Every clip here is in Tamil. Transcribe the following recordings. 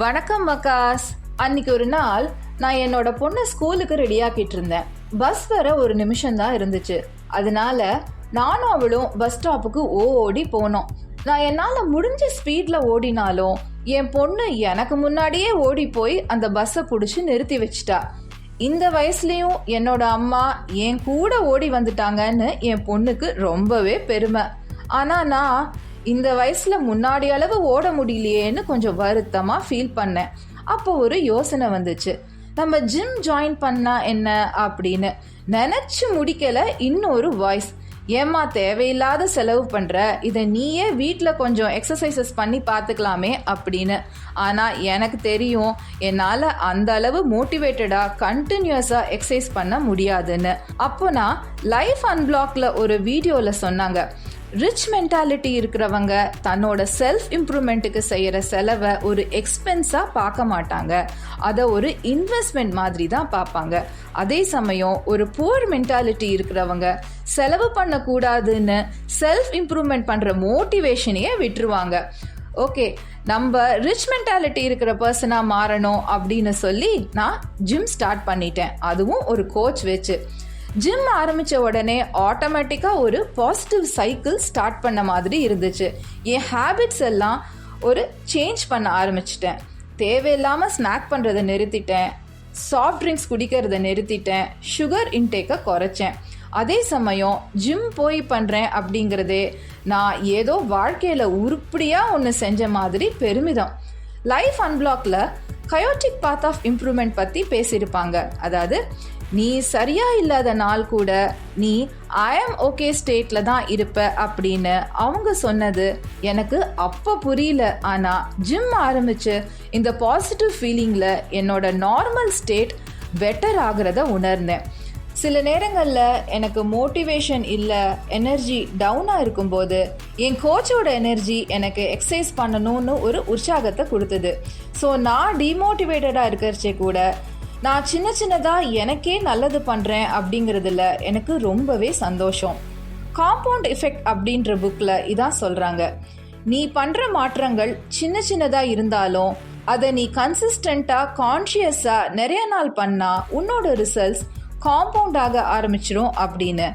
வணக்கம் மக்காஸ் அன்னைக்கு ஒரு நாள் நான் என்னோட பொண்ணை ஸ்கூலுக்கு ரெடியாக்கிட்டு இருந்தேன். பஸ் வர ஒரு நிமிஷம் தான் இருந்துச்சு. அதனால நானும் அவளும் பஸ் ஸ்டாப்புக்கு ஓடி போனோம். நான் என்னால் முடிஞ்ச ஸ்பீடில் ஓடினாலும் என் பொண்ணு எனக்கு முன்னாடியே ஓடி போய் அந்த பஸ்ஸை பிடிச்சி நிறுத்தி வச்சிட்டா. இந்த வயசுலேயும் என்னோட அம்மா என் கூட ஓடி வந்துட்டாங்கன்னு என் பொண்ணுக்கு ரொம்பவே பெருமை. ஆனால் நான் இந்த வயசுல முன்னாடி அளவு ஓட முடியலையேன்னு கொஞ்சம் வருத்தமா ஃபீல் பண்ணேன். அப்போ ஒரு யோசனை வந்துச்சு. நம்ம ஜிம் ஜாயின் பண்ணா என்ன அப்படின்னு? நினைச்சு முடிக்கல இன்னொரு வாய்ஸ் ஏம்மா தேவையில்லாத செலவு பண்ற? இதை நீயே வீட்டில் கொஞ்சம் எக்ஸசைசஸ் பண்ணி பார்த்துக்கலாமே அப்படின்னு. ஆனால் எனக்கு தெரியும் என்னால் அந்த அளவு மோட்டிவேட்டடாக கண்டினியூஸாக எக்ஸசைஸ் பண்ண முடியாதுன்னு. அப்போ நான் லைஃப் அன்பிளாக்ல ஒரு வீடியோவில் சொன்னாங்க. ரிச் மென்டாலிட்டி இருக்கிறவங்க தன்னோட செல்ஃப் இம்ப்ரூவ்மெண்ட்டுக்கு செய்கிற செலவை ஒரு எக்ஸ்பென்ஸாக பார்க்க மாட்டாங்க. அதை ஒரு இன்வெஸ்ட்மெண்ட் மாதிரி தான் பார்ப்பாங்க. அதே சமயம் ஒரு புவர் மென்டாலிட்டி இருக்கிறவங்க செலவு பண்ணக்கூடாதுன்னு செல்ஃப் இம்ப்ரூவ்மெண்ட் பண்ணுற மோட்டிவேஷனையே விட்டுருவாங்க. ஓகே நம்ம ரிச் மென்டாலிட்டி இருக்கிற பர்சனாக மாறணும் அப்படின்னு சொல்லி நான் ஜிம் ஸ்டார்ட் பண்ணிட்டேன். அதுவும் ஒரு கோச் வச்சு. ஜிம் ஆரம்பித்த உடனே ஆட்டோமேட்டிக்காக ஒரு பாசிட்டிவ் சைக்கிள் ஸ்டார்ட் பண்ண மாதிரி இருந்துச்சு. என் ஹேபிட்ஸ் எல்லாம் ஒரு சேஞ்ச் பண்ண ஆரம்பிச்சிட்டேன். தேவையில்லாமல் ஸ்நாக் பண்ணுறதை நிறுத்திட்டேன். சாஃப்ட் ட்ரிங்க்ஸ் குடிக்கிறத நிறுத்திட்டேன். சுகர் இன்டேக்கை குறைச்சேன். அதே சமயம் ஜிம் போய் பண்ணுறேன் அப்படிங்கிறதே நான் ஏதோ வாழ்க்கையில் உருப்படியாக ஒன்று செஞ்ச மாதிரி பெருமிதம். லைஃப் அன்பிளாக்ல கயோட்டிக் பாத் ஆஃப் இம்ப்ரூவ்மெண்ட் பற்றி பேசியிருப்பாங்க. அதாவது நீ சரியா இல்லாத நாள் கூட நீ ஐ ஆம் ஓகே ஸ்டேட்ல தான் இருப்ப அப்படின்னு அவங்க சொன்னது எனக்கு அப்போ புரியல. ஆனா ஜிம் ஆரம்பிச்சு இந்த பாசிட்டிவ் ஃபீலிங்ல என்னோட நார்மல் ஸ்டேட் பெட்டர் ஆகிறத உணர்ந்தேன். சில நேரங்களில் எனக்கு மோட்டிவேஷன் இல்லை எனர்ஜி டவுனாக இருக்கும்போது என் கோச்சோட எனர்ஜி எனக்கு எக்ஸசைஸ் பண்ணணும்னு ஒரு உற்சாகத்தை கொடுத்தது. ஸோ நான் டிமோட்டிவேட்டடாக இருக்கிறச்சே கூட நான் சின்ன சின்னதாக எனக்கே நல்லது பண்ணுறேன் அப்படிங்கிறதுல எனக்கு ரொம்பவே சந்தோஷம். காம்பவுண்ட் எஃபெக்ட் அப்படின்ற புக்கில் இதான் சொல்கிறாங்க நீ பண்ணுற மாற்றங்கள் சின்ன சின்னதாக இருந்தாலும் அதை நீ கன்சிஸ்டண்ட்டாக கான்ஷியஸாக நிறைய நாள் பண்ணால் உன்னோட ரிசல்ட்ஸ் காம்பவுண்ட் ஆக ஆரம்பிச்சிரும் அப்படின்னு.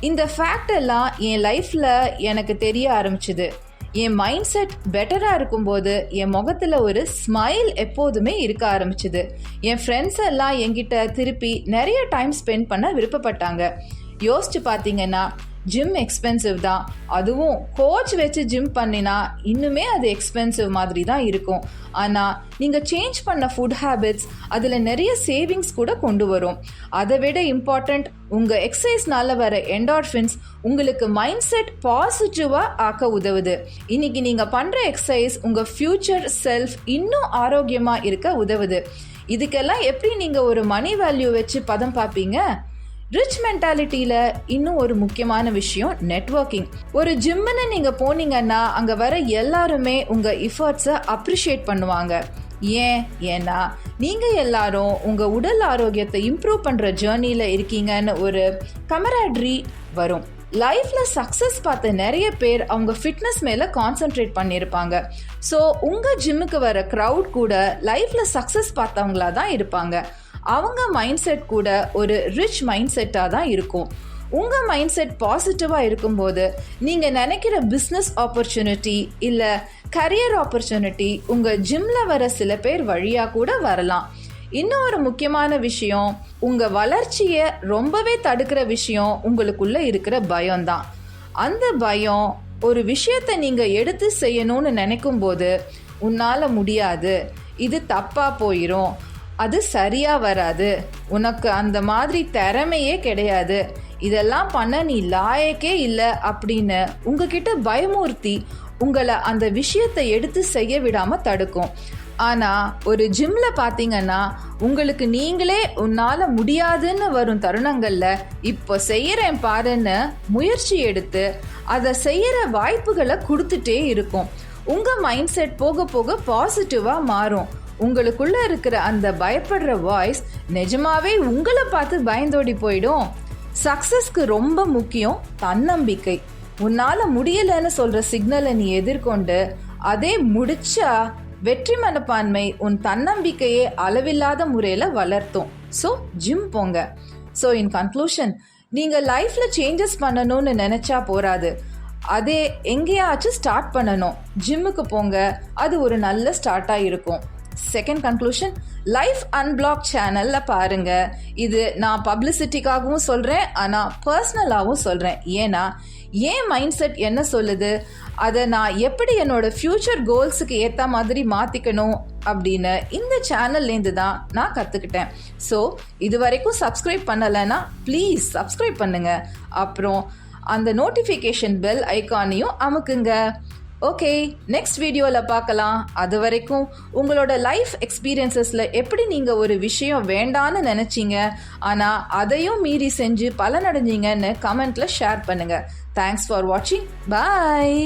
இந்த ஃபேக்ட் எல்லாம் என் லைஃப்பில் எனக்கு தெரிய ஆரம்பிச்சுது. என் மைண்ட் செட் பெட்டராக இருக்கும்போது என் முகத்தில் ஒரு ஸ்மைல் எப்போதுமே இருக்க ஆரம்பிச்சுது. என் ஃப்ரெண்ட்ஸ் எல்லாம் என்கிட்ட திருப்பி நிறைய டைம் ஸ்பெண்ட் பண்ண விருப்பப்பட்டாங்க. யோசிச்சு பார்த்தீங்கன்னா ஜிம் எக்ஸ்பென்சிவ் தான். அதுவும் கோச் வச்சு ஜிம் பண்ணினா இன்னுமே அது எக்ஸ்பென்சிவ் மாதிரி தான் இருக்கும். ஆனால் நீங்கள் சேஞ்ச் பண்ண ஃபுட் ஹேபிட்ஸ் அதில் நிறைய சேவிங்ஸ் கூட கொண்டு வரும். அதை விட இம்பார்ட்டண்ட் உங்கள் எக்ஸசைஸ்னால வர என்டார்ஃபின்ஸ் உங்களுக்கு மைண்ட் செட் பாசிட்டிவாக ஆக்க உதவுது. இன்னைக்கு நீங்கள் பண்ணுற எக்ஸசைஸ் உங்கள் ஃப்யூச்சர் செல்ஃப் இன்னும் ஆரோக்கியமாக இருக்க உதவுது. இதுக்கெல்லாம் எப்படி நீங்கள் ஒரு மணி வேல்யூ வச்சு பதம் பார்ப்பீங்க? ரிச் மென்டாலிட்டியில் இன்னும் ஒரு முக்கியமான விஷயம் நெட்வொர்க்கிங் ஒரு ஜிம்முன்னு நீங்கள் போனீங்கன்னா அங்கே வர எல்லாருமே உங்கள் எஃபர்ட்ஸை அப்ரிஷியேட் பண்ணுவாங்க. ஏன்? ஏன்னா நீங்கள் எல்லாரும் உங்கள் உடல் ஆரோக்கியத்தை இம்ப்ரூவ் பண்ணுற ஜேர்னியில் இருக்கீங்கன்னு ஒரு கமராட்ரி வரும். லைஃப்பில் சக்ஸஸ் பார்த்த நிறைய பேர் அவங்க ஃபிட்னஸ் மேலே கான்சென்ட்ரேட் பண்ணியிருப்பாங்க. ஸோ உங்கள் ஜிம்முக்கு வர க்ரௌட் கூட லைஃப்பில் சக்ஸஸ் பார்த்தவங்களா தான் இருப்பாங்க. அவங்க மைண்ட் செட் கூட ஒரு ரிச் மைண்ட் செட்டாக தான் இருக்கும். உங்கள் மைண்ட் செட் பாசிட்டிவாக இருக்கும்போது நீங்கள் நினைக்கிற பிஸ்னஸ் ஆப்பர்ச்சுனிட்டி இல்லை கரியர் ஆப்பர்ச்சுனிட்டி உங்கள் ஜிம்மில் வர சில பேர் வழியாக கூட வரலாம். இன்னும் ஒரு முக்கியமான விஷயம் உங்கள் வளர்ச்சியை ரொம்பவே தடுக்கிற விஷயம் உங்களுக்குள்ளே இருக்கிற பயம்தான் அந்த பயம் ஒரு விஷயத்தை நீங்கள் எடுத்து செய்யணும்னு நினைக்கும் போது உன்னால் முடியாது. இது தப்பாக போயிடும் அது சரியா வராது. உனக்கு அந்த மாதிரி திறமையே கிடையாது. இதெல்லாம் பண்ண நீ லாயக்கே இல்லை அப்படின்னு உங்ககிட்ட பயமூர்த்தி உங்களை அந்த விஷயத்தை எடுத்து செய்ய விடாமல் தடுக்கும். ஆனால் ஒரு ஜிம்மில் பார்த்தீங்கன்னா உங்களுக்கு நீங்களே உன்னால் முடியாதுன்னு வரும் தருணங்களில் இப்போ செய்கிறேன் பாருன்னு முயற்சி எடுத்து அதை செய்கிற வாய்ப்புகளை கொடுத்துட்டே இருக்கும். உங்கள் மைண்ட் செட் போக போக பாசிட்டிவாக மாறும். உங்களுக்குள்ள இருக்கிற அந்த பயப்படுற வாய்ஸ் நிஜமாவே உங்களை பார்த்து பயந்தோடி போயிடும். சக்சஸ்க்கு ரொம்ப முக்கியம் தன்னம்பிக்கை. உன்னால முடியலன்னு சொல்ற சிக்னலை நீ எதிர்கொண்டு அதே முடிச்சா வெற்றி மனப்பான்மை உன் தன்னம்பிக்கையை அளவில்லாத முறையில் வளர்த்தும். ஸோ ஜிம் போங்க. ஸோ இன் கன்க்ளூஷன் நீங்கள் லைஃப்பில் சேஞ்சஸ் பண்ணணும்னு நினச்சா போறாது. அதே எங்கேயாச்சும் ஸ்டார்ட் பண்ணணும். ஜிம்முக்கு போங்க. அது ஒரு நல்ல ஸ்டார்ட்டாக இருக்கும். செகண்ட் கன்க்ளூஷன் லைஃப் அன்பிளாக் சேனலில் பாருங்க. இது நான் பப்ளிசிட்டிக்காகவும் சொல்கிறேன் ஆனால் பர்சனலாகவும் சொல்கிறேன் ஏன்னா ஏன் மைண்ட் செட் என்ன சொல்லுது? அதை நான் எப்படி என்னோட ஃப்யூச்சர் கோல்ஸுக்கு ஏற்ற மாதிரி மாற்றிக்கணும் அப்படின்னு இந்த சேனல்லேருந்து தான் நான் கற்றுக்கிட்டேன் ஸோ இது வரைக்கும் சப்ஸ்கிரைப் பண்ணலைன்னா ப்ளீஸ் சப்ஸ்கிரைப் பண்ணுங்கள் அப்புறம் அந்த நோட்டிஃபிகேஷன் பெல் ஐக்கானையும் அமுக்குங்க. ஓகே நெக்ஸ்ட் வீடியோவில் பார்க்கலாம். அது வரைக்கும் உங்களோட லைஃப் எக்ஸ்பீரியன்சஸில் எப்படி நீங்கள் ஒரு விஷயம் வேண்டான்னு நினச்சிங்க? ஆனால் அதையும் மீறி செஞ்சு பலனடைஞ்சிங்கன்னு கமெண்ட்டில் ஷேர் பண்ணுங்கள் தேங்க்ஸ் ஃபார் வாட்சிங் பாய்